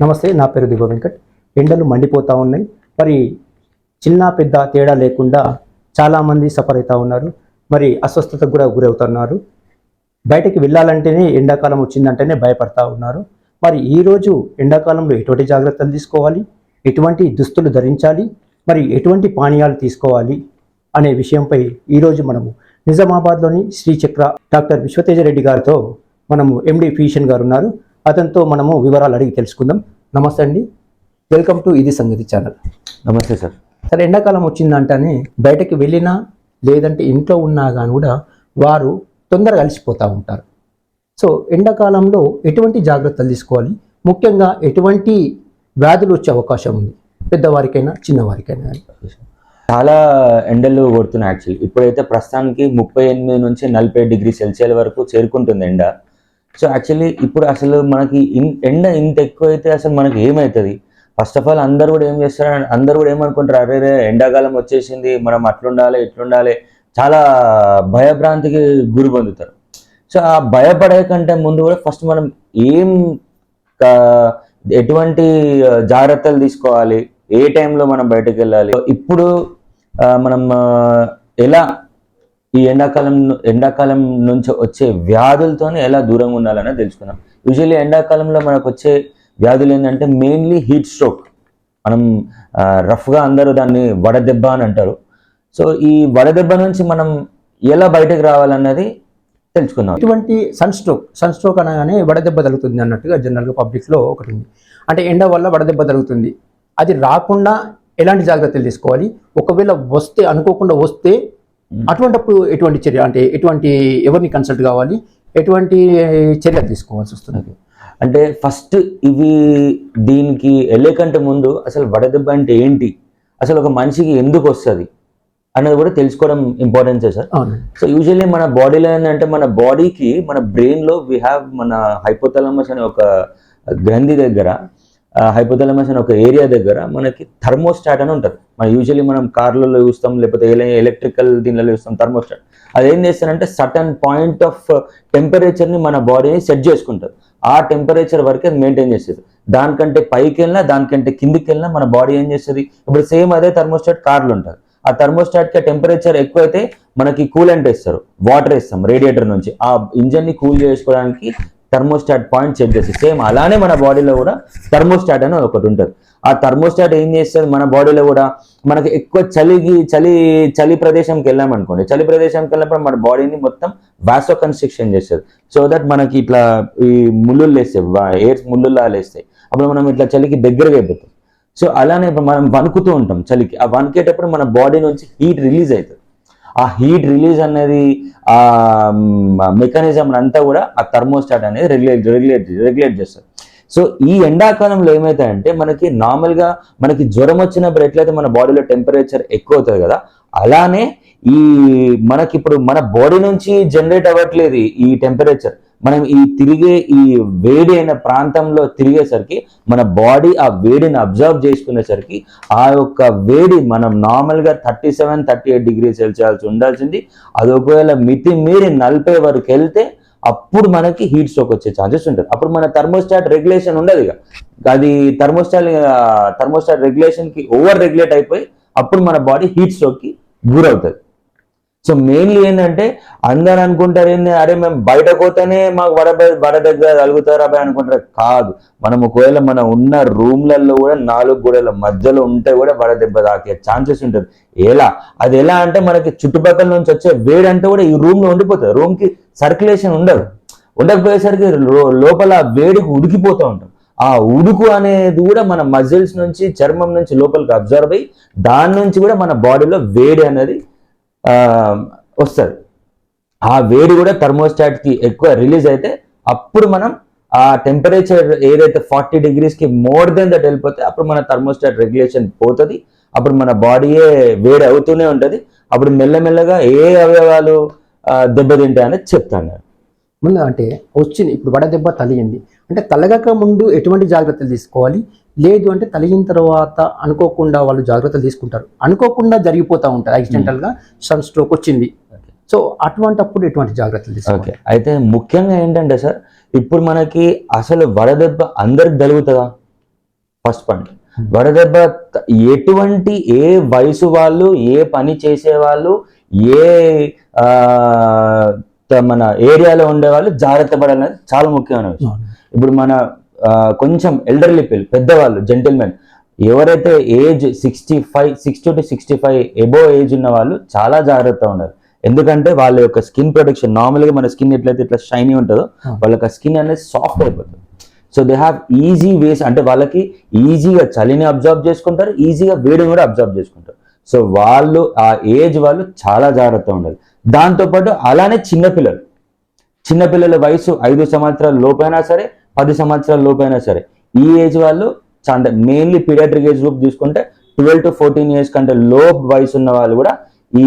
నమస్తే నా పేరు దిగో వెంకట్. ఎండలు మండిపోతూ ఉన్నాయి. మరి చిన్న పెద్ద తేడా లేకుండా చాలామంది సఫర్ అవుతూ ఉన్నారు. మరి అస్వస్థతకు కూడా గురవుతున్నారు. బయటకి వెళ్ళాలంటేనే ఎండాకాలం వచ్చిందంటేనే భయపడతా ఉన్నారు. మరి ఈరోజు ఎండాకాలంలో ఎటువంటి జాగ్రత్తలు తీసుకోవాలి? ఎటువంటి దుస్తులు ధరించాలి? మరి ఎటువంటి పానీయాలు తీసుకోవాలి? అనే విషయంపై ఈరోజు మనము నిజామాబాద్లోని శ్రీచక్ర డాక్టర్ విశ్వతేజ రెడ్డి గారితో మనము ఎండి ఫిజిషియన్ గారు ఉన్నారు. అతనితో మనము వివరాలు అడిగి తెలుసుకుందాం. నమస్తే అండి. వెల్కమ్ టు ఇది సంగతి ఛానల్ నమస్తే సార్. సరే ఎండాకాలం వచ్చిందంటేనే బయటకి వెళ్ళినా లేదంటే ఇంట్లో ఉన్నా కానీ కూడా వారు తొందరగా అలసిపోతూ ఉంటారు. సో ఎండాకాలంలో ఎటువంటి జాగ్రత్తలు తీసుకోవాలి? ముఖ్యంగా ఎటువంటి వ్యాధులు వచ్చే అవకాశం ఉంది? పెద్దవారికైనా చిన్నవారికైనా కానీ. చాలా ఎండలు కొడుతున్నాయి యాక్చువల్లీ ఇప్పుడైతే ప్రస్తుతానికి ముప్పై ఎనిమిది నుంచి నలభై డిగ్రీ సెల్సియస్ వరకు చేరుకుంటుంది ఎండ. సో యాక్చువల్లీ ఇప్పుడు అసలు మనకి ఇన్- ఎండ ఇంత ఎక్కువ అయితే అసలు మనకి ఏమవుతుంది ఫస్ట్ ఆఫ్ ఆల్ అందరు కూడా ఏం చేస్తారు? అందరు కూడా ఏమనుకుంటారు? అరే రే ఎండాకాలం వచ్చేసింది మనం అట్లుండాలి ఇట్లుండాలి. చాలా భయభ్రాంతికి గురి పొందుతారు. సో ఆ భయపడే కంటే ముందు కూడా ఫస్ట్ మనం ఏం ఎటువంటి జాగ్రత్తలు తీసుకోవాలి? ఏ టైంలో మనం బయటకు వెళ్ళాలి? ఇప్పుడు మనం ఎలా ఈ ఎండాకాలం ఎండాకాలం నుంచి వచ్చే వ్యాధులతోనే ఎలా దూరంగా ఉండాలని తెలుసుకుందాం. యూజువల్లీ ఎండాకాలంలో మనకు వచ్చే వ్యాధులు ఏంటంటే మెయిన్లీ హీట్ స్ట్రోక్ మనం రఫ్గా అందరూ దాన్ని వడదెబ్బ అని అంటారు. సో ఈ వడదెబ్బ నుంచి మనం ఎలా బయటకు రావాలన్నది తెలుసుకుందాం. ఇటువంటి సన్ స్ట్రోక్ సన్ స్ట్రోక్ అనగానే వడదెబ్బ తగులుతుంది అన్నట్టుగా జనరల్గా పబ్లిక్లో ఒకటి ఉంది. అంటే ఎండ వల్ల వడదెబ్బ తగులుతుంది. అది రాకుండా ఎలాంటి జాగ్రత్తలు తీసుకోవాలి? ఒకవేళ వస్తే అనుకోకుండా వస్తే అటువంటప్పుడు ఎటువంటి చర్య? అంటే ఎటువంటి ఎవరిని కన్సల్ట్ కావాలి? ఎటువంటి చర్యలు తీసుకోవాల్సి వస్తుంది అంటే ఫస్ట్ ఇవి దీనికి వెళ్ళే కంటే ముందు అసలు వడదెబ్బ అంటే ఏంటి? అసలు ఒక మనిషికి ఎందుకు వస్తుంది? అనేది కూడా తెలుసుకోవడం ఇంపార్టెన్సే సార్. సో యూజువల్లీ మన బాడీలో ఏంటంటే మన బాడీకి మన బ్రెయిన్లో వీ హ్యావ్ మన హైపోథలమస్ అనే ఒక గ్రంథి దగ్గర హైపోథలమస్ అనే ఒక ఏరియా దగ్గర మనకి థర్మోస్టాట్ అని ఉంటుంది. మనం యూజువల్లీ మనం కార్లలో చూస్తాం లేకపోతే ఎలక్ట్రికల్ దీనిలో చూస్తాం థర్మోస్టాట్ అది ఏం చేస్తారంటే సటన్ పాయింట్ ఆఫ్ టెంపరేచర్ని మన బాడీని సెట్ చేసుకుంటుంది. ఆ టెంపరేచర్ వరకే అది మెయింటైన్ చేస్తుంది దానికంటే పైకి వెళ్ళినా దానికంటే కిందికి వెళ్ళినా మన బాడీ ఏం చేస్తుంది? ఇప్పుడు సేమ్ అదే థర్మోస్టాట్ కార్లు ఉంటుంది. ఆ థర్మోస్టాట్కి టెంపరేచర్ ఎక్కువైతే మనకి కూలెంట్ వేస్తారు. వాటర్ వేస్తాం రేడియేటర్ నుంచి. ఆ ఇంజన్ని కూల్ చేసుకోవడానికి థర్మోస్టాట్ పాయింట్ సెట్ చేసి. సేమ్ అలానే మన బాడీలో కూడా థర్మోస్టాట్ అని ఒకటి ఉంటుంది. ఆ థర్మోస్టాట్ ఏం చేస్తుంది? మన బాడీలో కూడా మనకి ఎక్కువ చలికి చలి చలి ప్రదేశంకి వెళ్ళామనుకోండి చలి ప్రదేశంకి వెళ్ళినప్పుడు మన బాడీని మొత్తం వాసో కన్స్ట్రక్షన్ చేస్తుంది. సో దట్ మనకి ఇట్లా ఈ ముళ్ళులు లేస్తాయి ఎయిర్స్ ముళ్ళులా లేస్తాయి. అప్పుడు మనం ఇట్లా చలికి దగ్గరగా అయిపోతాం. సో అలానే మనం వణుకుతూ ఉంటాం చలికి. ఆ వణికేటప్పుడు మన బాడీ నుంచి హీట్ రిలీజ్ అవుతుంది. ఆ హీట్ రిలీజ్ అనేది ఆ మెకానిజం అంతా కూడా ఆ థర్మోస్టాట్ అనేది రెగ్యులేట్ రెగ్యులేట్ రెగ్యులేట్ చేస్తారు సో ఈ ఎండాకాలంలో ఏమవుతాయంటే మనకి నార్మల్గా మనకి జ్వరం వచ్చినప్పుడు ఎట్లయితే మన బాడీలో టెంపరేచర్ ఎక్కువ అవుతుంది కదా అలానే ఈ మనకి ఇప్పుడు మన బాడీ నుంచి జనరేట్ అవ్వట్లేదు ఈ- ఈ టెంపరేచర్. మనం ఈ తిరిగే ఈ వేడి అయిన ప్రాంతంలో తిరిగేసరికి మన బాడీ ఆ వేడిని అబ్జర్వ్ చేసుకునేసరికి ఆ యొక్క వేడి మనం నార్మల్గా thirty seven thirty eight degree celsius ఉండాల్సింది. అది ఒకవేళ మితి మీరి నలభై వరకు వెళ్తే అప్పుడు మనకి హీట్ స్ట్రోక్ వచ్చే ఛాన్సెస్ ఉంటుంది. అప్పుడు మన థర్మోస్టాట్ రెగ్యులేషన్ ఉండదు ఇక. అది థర్మోస్టాట్ థర్మోస్టాట్ రెగ్యులేషన్కి ఓవర్ రెగ్యులేట్ అయిపోయి అప్పుడు మన బాడీ హీట్ స్ట్రోక్కి గురవుతుంది. సో మెయిన్లీ ఏంటంటే అందరు అనుకుంటారు ఏంది అరే మేము బయట పోతేనే మాకు వడ వడ దగ్గర తగులుతారు అబ్బాయి అనుకుంటారు. కాదు. మనం ఒకవేళ మనం ఉన్న రూమ్లలో కూడా నాలుగు గోడల మధ్యలో ఉంటే కూడా వడ దెబ్బ తాకే ఛాన్సెస్ ఉంటుంది ఎలా? అది ఎలా అంటే మనకి చుట్టుపక్కల నుంచి వచ్చే వేడి అంటే కూడా ఈ రూమ్లో ఉండిపోతుంది రూమ్కి సర్క్యులేషన్ ఉండదు. ఉండకపోయేసరికి లో- లోపల ఆ వేడికి ఉడికిపోతూ ఉంటాం ఆ ఉడుకు అనేది కూడా మన మజిల్స్ నుంచి చర్మం నుంచి లోపలికి అబ్జర్వ్ అయ్యి దాని నుంచి కూడా మన బాడీలో వేడి అనేది వస్తుంది. ఆ వేడి కూడా థర్మోస్టాట్కి ఎక్కువ రిలీజ్ అయితే అప్పుడు మనం ఆ టెంపరేచర్ ఏదైతే ఫార్టీ డిగ్రీస్కి మోర్ దెన్ దట్ వెళ్ళిపోతే అప్పుడు మన థర్మోస్టాట్ రెగ్యులేషన్ పోతుంది. అప్పుడు మన బాడీయే వేడి అవుతూనే ఉంటుంది. అప్పుడు మెల్లమెల్లగా ఏ అవయవాలు ఆ, దెబ్బతింటాయి అనేది చెప్తాను ముందు అంటే వచ్చింది ఇప్పుడు వడదెబ్బ తలిగింది అంటే తలగక ముందు ఎటువంటి జాగ్రత్తలు తీసుకోవాలి? లేదు అంటే తలిగిన తర్వాత అనుకోకుండా వాళ్ళు జాగ్రత్తలు తీసుకుంటారు. అనుకోకుండా జరిగిపోతూ ఉంటారు యాక్సిడెంటల్గా సన్ స్ట్రోక్ వచ్చింది. సో అటువంటప్పుడు ఎటువంటి జాగ్రత్తలు తీసుకోవాలి? ఓకే అయితే ముఖ్యంగా ఏంటంటే సార్ ఇప్పుడు మనకి అసలు వడదెబ్బ అందరికి తగులుతుందా? ఫస్ట్ పాయింట్ వడదెబ్బ త- ఎటువంటి ఏ వయసు వాళ్ళు ఏ పని చేసే వాళ్ళు ఏ మన ఏరియాలో ఉండే వాళ్ళు జాగ్రత్త పడాలనేది చాలా ముఖ్యమైన విషయం. ఇప్పుడు మన కొంచెం ఎల్డర్లీ పిల్ పెద్దవాళ్ళు జెంటిల్మెన్ ఎవరైతే age sixty five sixty two sixty five above age ఉన్న వాళ్ళు చాలా జాగ్రత్తగా ఉండాలి. ఎందుకంటే వాళ్ళ యొక్క స్కిన్ ప్రొటెక్షన్ నార్మల్గా మన స్కిన్ ఎట్లయితే ఇట్లా షైనీ ఉంటుందో. వాళ్ళ యొక్క స్కిన్ అనేది సాఫ్ట్ అయిపోతుంది. So they have easy ways అంటే వాళ్ళకి ఈజీగా చలిని అబ్జర్వ్ చేసుకుంటారు ఈజీగా వేడిని కూడా అబ్జర్వ్ చేసుకుంటారు. సో వాళ్ళు ఆ ఏజ్ వాళ్ళు చాలా జాగ్రత్తగా ఉండాలి. దాంతోపాటు అలానే చిన్నపిల్లలు చిన్నపిల్లల వయసు ఐదు సంవత్సరాల లోపైనా సరే పది సంవత్సరాల లోపైనా సరే ఈ ఏజ్ వాళ్ళు అంటే మెయిన్లీ పీడియాట్రిక్ ఏజ్ గ్రూప్ తీసుకుంటే ట్వెల్వ్ టు ఫోర్టీన్ ఇయర్స్ కంటే లో వయసు ఉన్న వాళ్ళు కూడా ఈ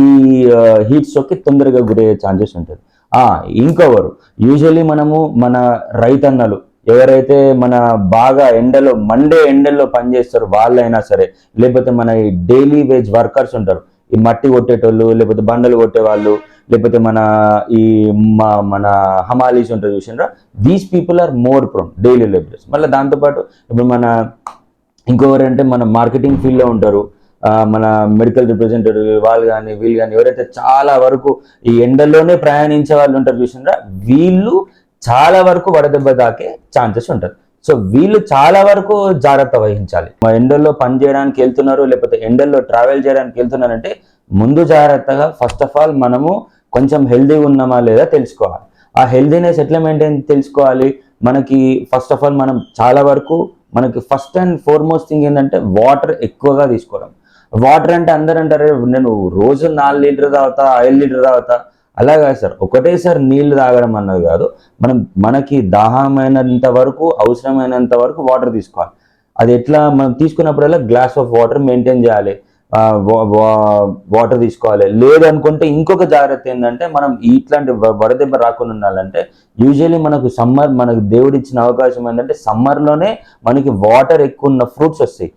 హీట్ స్ట్రోక్కి తొందరగా గురయ్యే ఛాన్సెస్ ఉంటుంది ఇంకొకరు ఇంకొవరు యూజువల్లీ మనము మన రైతన్నలు ఎవరైతే మన బాగా ఎండలో మండే ఎండల్లో పనిచేస్తారు వాళ్ళైనా సరే లేకపోతే మన డైలీ వేజ్ వర్కర్స్ ఉంటారు ఈ మట్టి కొట్టేటోళ్ళు లేకపోతే బండలు కొట్టే వాళ్ళు లేకపోతే మన ఈ మ- మన హమాలీస్ ఉంటారు చూసినరా these people are more prone daily labourers మళ్ళీ దాంతోపాటు ఇప్పుడు మన ఇంకొకరంటే మన మార్కెటింగ్ ఫీల్డ్లో ఉంటారు. మన మెడికల్ రిప్రజెంటేటివ్ వాళ్ళు కానీ వీళ్ళు కానీ ఎవరైతే చాలా వరకు ఈ ఎండల్లోనే ప్రయాణించే వాళ్ళు ఉంటారు చూసినరా వీళ్ళు చాలా వరకు వడదెబ్బ తాకే ఛాన్సెస్ ఉంటుంది సో వీళ్ళు చాలా వరకు జాగ్రత్త వహించాలి. మా ఎండల్లో పని చేయడానికి వెళ్తున్నారు లేకపోతే ఎండల్లో ట్రావెల్ చేయడానికి వెళ్తున్నారంటే ముందు జాగ్రత్తగా ఫస్ట్ ఆఫ్ ఆల్ మనము కొంచెం హెల్దీ ఉన్నామా లేదా తెలుసుకోవాలి. ఆ హెల్దీనెస్ ఎట్లా మెయింటైన్ తెలుసుకోవాలి? మనకి ఫస్ట్ ఆఫ్ ఆల్ మనం చాలా వరకు మనకి ఫస్ట్ అండ్ ఫార్మోస్ట్ థింగ్ ఏంటంటే వాటర్ ఎక్కువగా తీసుకోవడం. వాటర్ అంటే అందరూ అంటారు నేను రోజు నాలుగు లీటర్ తాగుతా ఐదు లీటర్ తాగుతా. అలా కాదు సార్. ఒకటేసారి నీళ్ళు తాగడం అన్నది కాదు. మనం మనకి దాహమైనంత వరకు అవసరమైనంత వరకు వాటర్ తీసుకోవాలి. అది ఎట్లా మనం తీసుకున్నప్పుడల్లా గ్లాస్ ఆఫ్ వాటర్ మెయింటైన్ చేయాలి. వాటర్ తీసుకోవాలి. లేదనుకుంటే ఇంకొక జాగ్రత్త ఏంటంటే మనం ఇట్లాంటి వ- వడదెబ్బ రాకుండా ఉండాలంటే యూజువల్లీ మనకు సమ్మర్ మనకు దేవుడు ఇచ్చిన అవకాశం ఏంటంటే సమ్మర్లోనే మనకి వాటర్ ఎక్కువ ఉన్న ఫ్రూట్స్ వస్తాయి.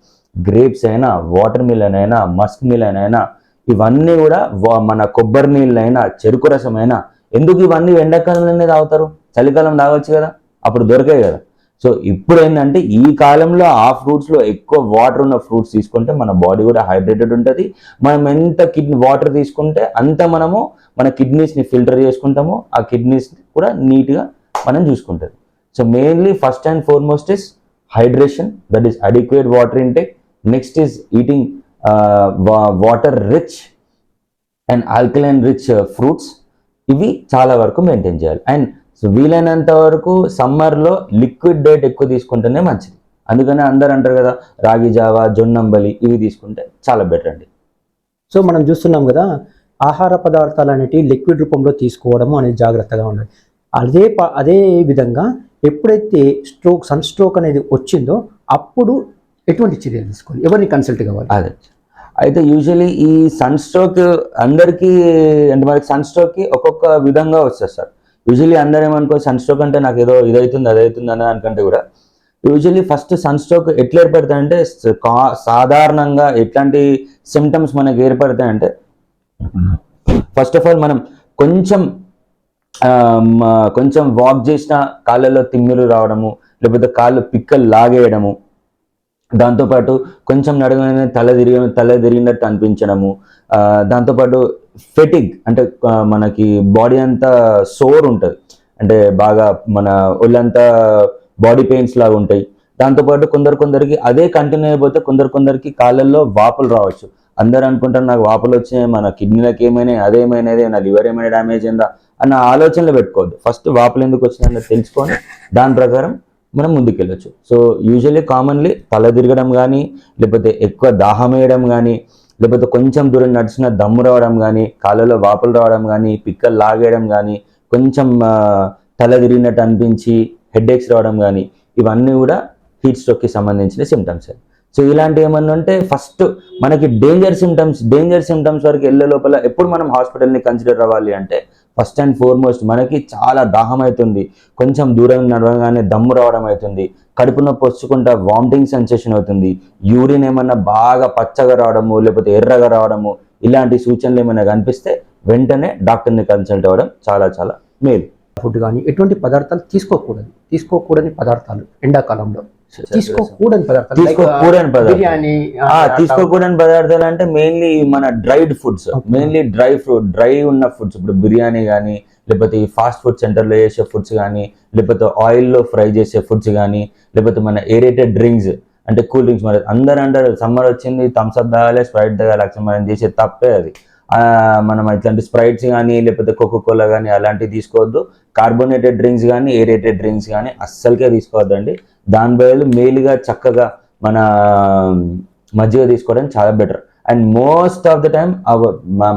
గ్రేప్స్ అయినా వాటర్ మిలన్ అయినా మస్క్ మిలన్ అయినా ఇవన్నీ కూడా వా- మన కొబ్బరి నీళ్ళైనా చెరుకు రసం అయినా ఎందుకు ఇవన్నీ ఎండాకాలంలోనే తాగుతారు? చలికాలం తాగొచ్చు కదా అప్పుడు దొరకాయి కదా. సో ఇప్పుడు ఏంటంటే ఈ కాలంలో ఆ ఫ్రూట్స్లో ఎక్కువ వాటర్ ఉన్న ఫ్రూట్స్ తీసుకుంటే మన బాడీ కూడా హైడ్రేటెడ్ ఉంటుంది. మనం ఎంత కిడ్నీ వాటర్ తీసుకుంటే అంత మనము మన కిడ్నీస్ని ఫిల్టర్ చేసుకుంటామో. ఆ కిడ్నీస్ కూడా నీట్గా మనం చూసుకుంటుంది. So mainly first and foremost is hydration that is adequate water intake. Next is eating water rich and alkaline rich fruits ఇవి చాలా వరకు మెయింటైన్ చేయాలి. అండ్ సో వీలైనంత వరకు సమ్మర్లో లిక్విడ్ డేట్ ఎక్కువ తీసుకుంటేనే మంచిది. అందుకని అందరు అంటారు కదా రాగి జావా జొన్నంబలి ఇవి తీసుకుంటే చాలా బెటర్ అండి. సో మనం చూస్తున్నాం కదా ఆహార పదార్థాలు అనేటివి లిక్విడ్ రూపంలో తీసుకోవడము అనేది జాగ్రత్తగా ఉండాలి. అదే అదే విధంగా ఎప్పుడైతే స్ట్రోక్ సన్ స్ట్రోక్ అనేది వచ్చిందో అప్పుడు ఎటువంటి చర్యలు తీసుకోవాలి? ఎవరిని కన్సల్ట్ కావాలి? అదే. అయితే యూజువలీ ఈ సన్ స్ట్రోక్ అందరికీ అంటే మనకి సన్ స్ట్రోక్కి ఒక్కొక్క విధంగా వస్తుంది సార్. యూజువలీ అందరూ ఏమనుకో సన్ స్ట్రోక్ అంటే నాకు ఏదో ఇదవుతుంది అదవుతుంది అని అనుకుంటే కూడా యూజువలీ ఫస్ట్ సన్ స్ట్రోక్ ఎట్లా ఏర్పడతాయంటే కా- సాధారణంగా ఎట్లాంటి సిమ్టమ్స్ మనకి ఏర్పడతాయంటే ఫస్ట్ ఆఫ్ ఆల్ మనం కొంచెం కొంచెం వాక్ చేసిన కాళ్ళలో తిమ్మిరు రావడము లేకపోతే కాళ్ళు పిక్కలు లాగేయడము దాంతోపాటు కొంచెం నడగానే తల తిరిగి తల తిరిగినట్టు అనిపించడము దాంతోపాటు ఫెటిగ్ అంటే మనకి బాడీ అంతా సోర్ ఉంటుంది. అంటే బాగా మన ఒళ్ళంతా బాడీ పెయిన్స్ లాగా ఉంటాయి. దాంతోపాటు కొందరు కొందరికి అదే కంటిన్యూ అయిపోతే కొందరు కొందరికి కాళ్ళల్లో వాపులు రావచ్చు. అందరు అనుకుంటారు నాకు వాపులు వచ్చినాయి మన కిడ్నీలకు ఏమైనా అదేమైనది నా లివర్ ఏమైనా డ్యామేజ్ అయిందా అన్న ఆలోచనలు పెట్టుకోవద్దు. ఫస్ట్ వాపులు ఎందుకు వచ్చినాయో తెలుసుకొని దాని ప్రకారం మనం ముందుకెళ్ళొచ్చు. సో యూజువల్లీ కామన్లీ తల తిరగడం కానీ లేకపోతే ఎక్కువ దాహం వేయడం కానీ లేకపోతే కొంచెం దూరం నడిచిన దమ్ము రావడం కానీ కాళ్ళలో వాపులు రావడం కానీ పిక్కలు లాగేయడం కానీ కొంచెం తల తిరిగినట్టు అనిపించి హెడేక్స్ రావడం కానీ ఇవన్నీ కూడా హీట్ స్ట్రోక్కి సంబంధించిన సిమ్టమ్స్ సో ఇలాంటి ఏమన్నా ఉంటే ఫస్ట్ మనకి డేంజర్ సిమ్టమ్స్ డేంజర్ సిమ్టమ్స్ వరకు వెళ్ళే లోపల ఎప్పుడు మనం హాస్పిటల్ని కన్సిడర్ అవ్వాలి అంటే ఫస్ట్ అండ్ ఫోర్మోస్ట్ మనకి చాలా దాహం అవుతుంది కొంచెం దూరం నడవగానే దమ్ము రావడం అవుతుంది. కడుపు నొప్పి వచ్చుకుంటా వామిటింగ్ సెన్సేషన్ అవుతుంది. యూరిన్ ఏమన్నా బాగా పచ్చగా రావడము లేకపోతే ఎర్రగా రావడము ఇలాంటి సూచనలు ఏమైనా కనిపిస్తే వెంటనే డాక్టర్ని కన్సల్ట్ అవ్వడం చాలా చాలా మేలు. ఫుడ్ కానీ ఎటువంటి పదార్థాలు తీసుకోకూడదు. తీసుకోకూడని పదార్థాలు ఎండాకాలంలో. తీసుకోకూడని పదార్థాలు తీసుకోకూడని uh. బిర్యానీ తీసుకోకూడని పదార్థాలు అంటే మెయిన్లీ మన dried foods. Mainly dry fruit dry ఉన్న ఫుడ్స్ ఇప్పుడు బిర్యానీ కానీ లేకపోతే ఈ ఫాస్ట్ ఫుడ్ సెంటర్లో చేసే ఫుడ్స్ కానీ లేకపోతే ఆయిల్లో ఫ్రై చేసే ఫుడ్స్ కానీ లేకపోతే మన ఏరేటెడ్ డ్రింక్స్ అంటే కూల్ డ్రింక్స్ మరి అందరూ అంటారు సమ్మర్ వచ్చింది థమ్స్ అప్ తాగాలి స్ప్రైట్ తాగాలి అసలు మనం చేసే తప్పే అది మనం ఇట్లాంటి స్ప్రైట్స్ కానీ లేకపోతే కోకో కోలా కానీ అలాంటివి తీసుకోవద్దు. కార్బోనేటెడ్ డ్రింక్స్ కానీ ఏరేటెడ్ డ్రింక్స్ కానీ అస్సలకే తీసుకోవద్దండి. దాని బదులు మేలుగా చక్కగా మన మజ్జిగ తీసుకోవడం చాలా better and most of the time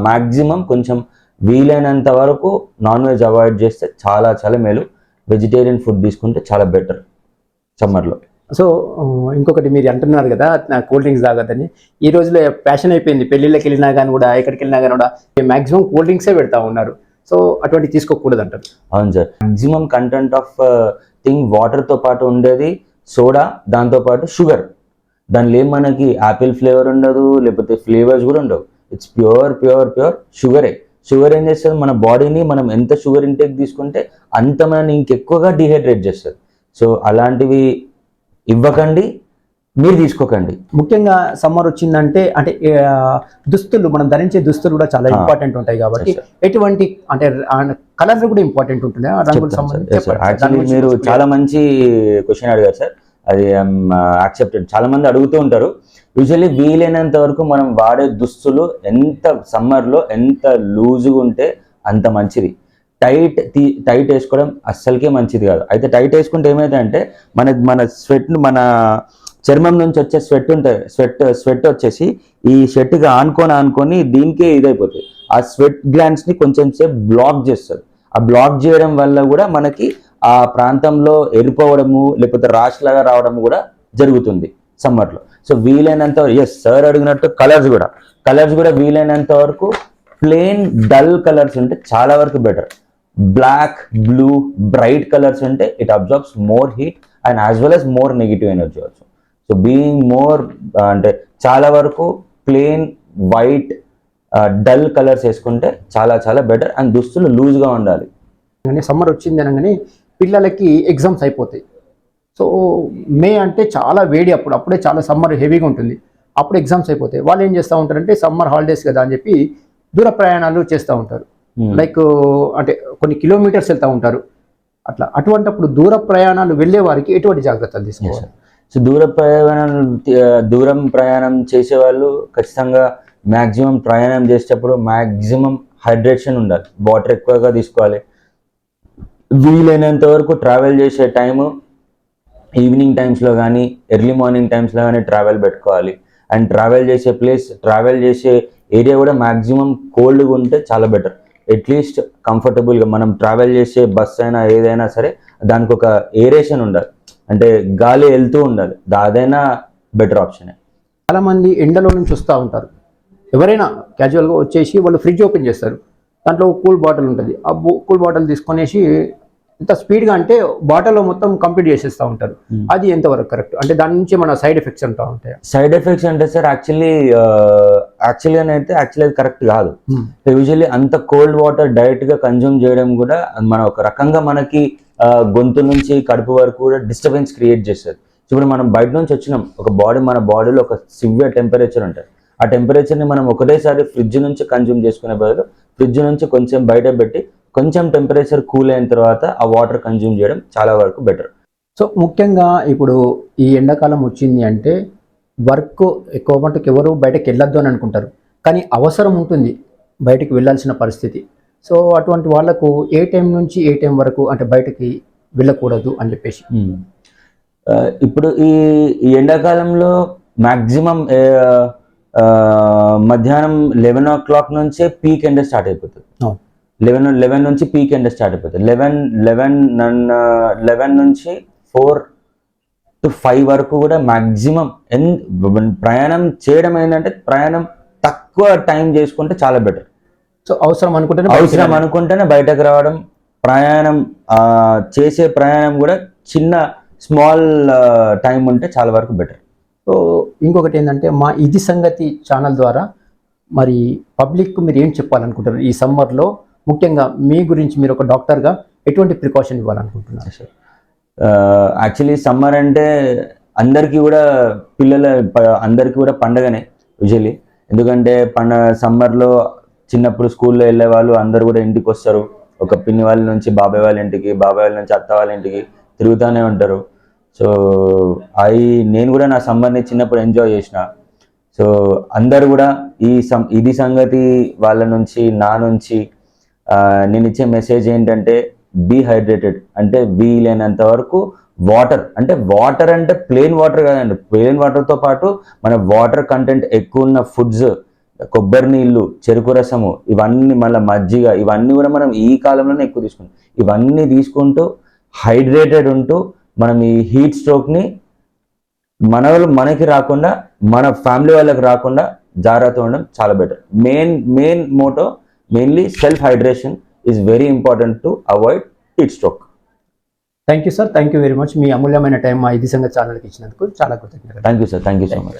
maximum కొంచెం వీలైనంత వరకు నాన్ వెజ్ అవాయిడ్ చేస్తే చాలా చాలా మేలు. వెజిటేరియన్ ఫుడ్ తీసుకుంటే చాలా బెటర్ సమ్మర్లో సో ఇంకొకటి మీరు అంటున్నారు కదా కూల్ డ్రింక్స్ తాగద్దని. ఈ రోజులో ప్యాషన్ అయిపోయింది. పెళ్ళిళ్ళకి వెళ్ళినా కానీ కూడా ఎక్కడికి వెళ్ళినా కానీ కూడా మాక్సిమం కూల్ డ్రింక్సే పెడతా ఉన్నారు. సో అటువంటి తీసుకోకూడదు అంటారు అవును sir. Maximum content of thing వాటర్తో పాటు ఉండేది సోడా దాంతోపాటు షుగర్ దానిలో ఏం మనకి యాపిల్ ఫ్లేవర్ ఉండదు లేకపోతే ఫ్లేవర్స్ కూడా ఉండవు. ఇట్స్ ప్యూర్ ప్యూర్ ప్యూర్ షుగరే షుగర్ ఏం చేస్తుంది? మన బాడీని మనం ఎంత షుగర్ ఇంటేక్ తీసుకుంటే అంత మనని ఇంకెక్కువగా డిహైడ్రేట్ చేస్తుంది. సో అలాంటివి ఇవ్వకండి మీరు తీసుకోకండి. ముఖ్యంగా సమ్మర్ వచ్చిందంటే అంటే దుస్తులు మనం ధరించే దుస్తులు కూడా చాలా. ఇంపార్టెంట్ ఉంటాయి కాబట్టి ఎటువంటి అంటే కలర్స్ కూడా ఇంపార్టెంట్ ఉంటుంది మీరు చాలా మంచి క్వశ్చన్ అడిగారు సార్ అది యాక్సెప్టెడ్ చాలా మంది అడుగుతూ ఉంటారు. యూజువల్లీ వీలైనంత వరకు మనం వాడే దుస్తులు ఎంత సమ్మర్లో ఎంత లూజ్గా ఉంటే అంత మంచిది. టైట్ తీ టైట్ వేసుకోవడం అస్సలకే మంచిది కాదు. అయితే టైట్ వేసుకుంటే ఏమైందంటే మన మన స్వెట్ మన చర్మం నుంచి వచ్చే స్వెట్ ఉంటుంది స్వెట్ స్వెట్ వచ్చేసి ఈ షర్ట్కి ఆనుకొని ఆనుకొని దీనికే ఇదైపోతుంది. ఆ స్వెట్ గ్లాండ్స్ని కొంచెం సేపు బ్లాక్ చేస్తుంది. ఆ బ్లాక్ చేయడం వల్ల కూడా మనకి ఆ ప్రాంతంలో ఎరిపోవడము లేకపోతే రాష్ లాగా రావడం కూడా జరుగుతుంది సమ్మర్లో. సో వీలైనంత ఎస్ సార్ అడిగినట్టు కలర్స్ కూడా. కలర్స్ కూడా వీలైనంత వరకు ప్లెయిన్ డల్ కలర్స్ ఉంటే చాలా వరకు better black blue bright colours ఉంటే it absorbs more heat and as well as more negative energy also so being more అంటే చాలా వరకు ప్లెయిన్ వైట్ డల్ కలర్స్ వేసుకుంటే చాలా చాలా బెటర్ అండ్ దుస్తులు లూజ్గా ఉండాలి. సమ్మర్ వచ్చింది అనగానే పిల్లలకి ఎగ్జామ్స్ అయిపోతాయి. సో మే అంటే చాలా వేడి అప్పుడు అప్పుడే చాలా సమ్మర్ హెవీగా ఉంటుంది. అప్పుడు ఎగ్జామ్స్ అయిపోతాయి. వాళ్ళు ఏం చేస్తూ ఉంటారంటే సమ్మర్ హాలిడేస్ కదా అని చెప్పి దూర ప్రయాణాలు చేస్తూ ఉంటారు. లైక్ అంటే కొన్ని కిలోమీటర్స్ వెళ్తూ ఉంటారు. అట్లా అటువంటప్పుడు దూర ప్రయాణాలు వెళ్ళే వారికి ఎటువంటి జాగ్రత్తలు తీసుకోవాలి? సో దూర ప్రయాణం దూరం ప్రయాణం చేసే వాళ్ళు ఖచ్చితంగా మ్యాక్సిమం ప్రయాణం చేసేటప్పుడు మ్యాక్సిమం హైడ్రేషన్ ఉండాలి. వాటర్ ఎక్కువగా తీసుకోవాలి. వీలైనంత వరకు ట్రావెల్ చేసే టైము ఈవినింగ్ టైమ్స్లో కానీ ఎర్లీ మార్నింగ్ టైమ్స్లో కానీ ట్రావెల్ పెట్టుకోవాలి. అండ్ ట్రావెల్ చేసే ప్లేస్ ట్రావెల్ చేసే ఏరియా కూడా మ్యాక్సిమం కోల్డ్గా ఉంటే చాలా బెటర్. అట్లీస్ట్ కంఫర్టబుల్గా మనం ట్రావెల్ చేసే బస్ అయినా ఏదైనా సరే దానికి ఒక ఏరేషన్ ఉండాలి. అంటే గాలి వెళ్తూ ఉండాలి. అదైనా బెటర్ ఆప్షన్. చాలా మంది ఎండలో నుంచి వస్తూ ఉంటారు. ఎవరైనా క్యాజువల్గా వచ్చేసి వాళ్ళు ఫ్రిడ్జ్ ఓపెన్ చేస్తారు. దాంట్లో కూల్ బాటిల్ ఉంటుంది. ఆ కూల్ బాటిల్ తీసుకొనేసి ఎంత స్పీడ్గా అంటే బాటిల్లో మొత్తం కంప్లీట్ చేసేస్తూ ఉంటారు. అది ఎంతవరకు కరెక్ట్? అంటే దాని నుంచి మన సైడ్ ఎఫెక్ట్స్ అంటూ ఉంటాయి? సైడ్ ఎఫెక్ట్స్ అంటే సార్ యాక్చువల్లీ యాక్చువల్గా అయితే యాక్చువల్లీ అది కరెక్ట్ కాదు. యూజువల్లీ అంత కోల్డ్ వాటర్ డైరెక్ట్గా కన్జ్యూమ్ చేయడం కూడా మన ఒక రకంగా మనకి గొంతు నుంచి కడుపు వరకు కూడా డిస్టర్బెన్స్ క్రియేట్ చేస్తుంది. ఇప్పుడు మనం బయట నుంచి వచ్చినాం ఒక బాడీ మన బాడీలో ఒక సివియర్ టెంపరేచర్ ఉంటుంది. ఆ టెంపరేచర్ని మనం ఒకటేసారి ఫ్రిడ్జ్ నుంచి కన్జ్యూమ్ చేసుకునే బదులు ఫ్రిడ్జ్ నుంచి కొంచెం బయట పెట్టి కొంచెం టెంపరేచర్ కూల్ అయిన తర్వాత ఆ వాటర్ కన్జ్యూమ్ చేయడం చాలా వరకు బెటర్ సో ముఖ్యంగా ఇప్పుడు ఈ ఎండాకాలం వచ్చింది అంటే వర్క్ ఎక్కువ మటుకు ఎవరు బయటకు వెళ్ళొద్దు అని అనుకుంటారు. కానీ అవసరం ఉంటుంది బయటకు వెళ్ళాల్సిన పరిస్థితి. సో అటువంటి వాళ్ళకు ఏ టైం నుంచి ఏ టైం వరకు అంటే బయటకి వెళ్ళకూడదు అని చెప్పేసి. ఇప్పుడు ఈ ఎండాకాలంలో మ్యాక్సిమం మధ్యాహ్నం లెవెన్ ఓ క్లాక్ నుంచే పీక్ ఎండ స్టార్ట్ అయిపోతుంది. లెవెన్ లెవెన్ నుంచి పీక్ ఎండ స్టార్ట్ అయిపోతుంది. లెవెన్ లెవెన్ లెవెన్ నుంచి ఫోర్ టు ఫైవ్ వరకు కూడా మ్యాక్సిమం ఎన్ ప్రయాణం చేయడం ఏంటంటే ప్రయాణం తక్కువ టైం చేసుకుంటే చాలా బెటర్ సో అవసరం అనుకుంటే అవసరం అనుకుంటేనే బయటకు రావడం ప్రయాణం చేసే ప్రయాణం కూడా చిన్న స్మాల్ టైం ఉంటే చాలా వరకు బెటర్ సో ఇంకొకటి ఏంటంటే మా ఇది సంగతి ఛానల్ ద్వారా మరి పబ్లిక్ మీరు ఏం చెప్పాలనుకుంటారు ఈ సమ్మర్లో ముఖ్యంగా మీ గురించి మీరు ఒక డాక్టర్గా ఎటువంటి ప్రికాషన్ ఇవ్వాలనుకుంటున్నారు? యాక్చువల్లీ సమ్మర్ అంటే అందరికీ కూడా పిల్లల అందరికీ కూడా పండగనే యూజువలీ ఎందుకంటే పండగ సమ్మర్లో చిన్నప్పుడు స్కూల్లో వెళ్ళే వాళ్ళు అందరు కూడా ఇంటికి వస్తారు ఒక పిన్ని వాళ్ళ నుంచి బాబాయ్ వాళ్ళ ఇంటికి బాబాయ్ వాళ్ళ నుంచి అత్త వాళ్ళ ఇంటికి తిరుగుతూనే ఉంటారు. సో అవి నేను కూడా నా సమ్మర్ని చిన్నప్పుడు ఎంజాయ్ చేసిన. సో అందరు కూడా ఈ సం ఇది సంగతి వాళ్ళ నుంచి నా నుంచి నేను ఇచ్చే మెసేజ్ ఏంటంటే డీహైడ్రేటెడ్ అంటే వీలైనంత వరకు వాటర్ అంటే వాటర్ అంటే ప్లెయిన్ వాటర్ కాదండి. ప్లెయిన్ వాటర్తో పాటు మన వాటర్ కంటెంట్ ఎక్కువ ఉన్న ఫుడ్స్ కొబ్బరి నీళ్ళు చెరుకు రసము ఇవన్నీ మళ్ళీ మజ్జిగ ఇవన్నీ కూడా మనం ఈ కాలంలోనే ఎక్కువ తీసుకుంటాం. ఇవన్నీ తీసుకుంటూ హైడ్రేటెడ్ ఉంటూ మనం ఈ హీట్ స్ట్రోక్ని మన వాళ్ళు మనకి రాకుండా మన ఫ్యామిలీ వాళ్ళకి రాకుండా జాగ్రత్త ఉండడం చాలా better main main motto mainly self hydration is very important to avoid heat stroke thank you sir thank you very much మీ అమూల్యమైన టైం మా ఇది సంగతి ఛానల్కి ఇచ్చినందుకు చాలా కృతజ్ఞతలు. Thank you sir thank you so much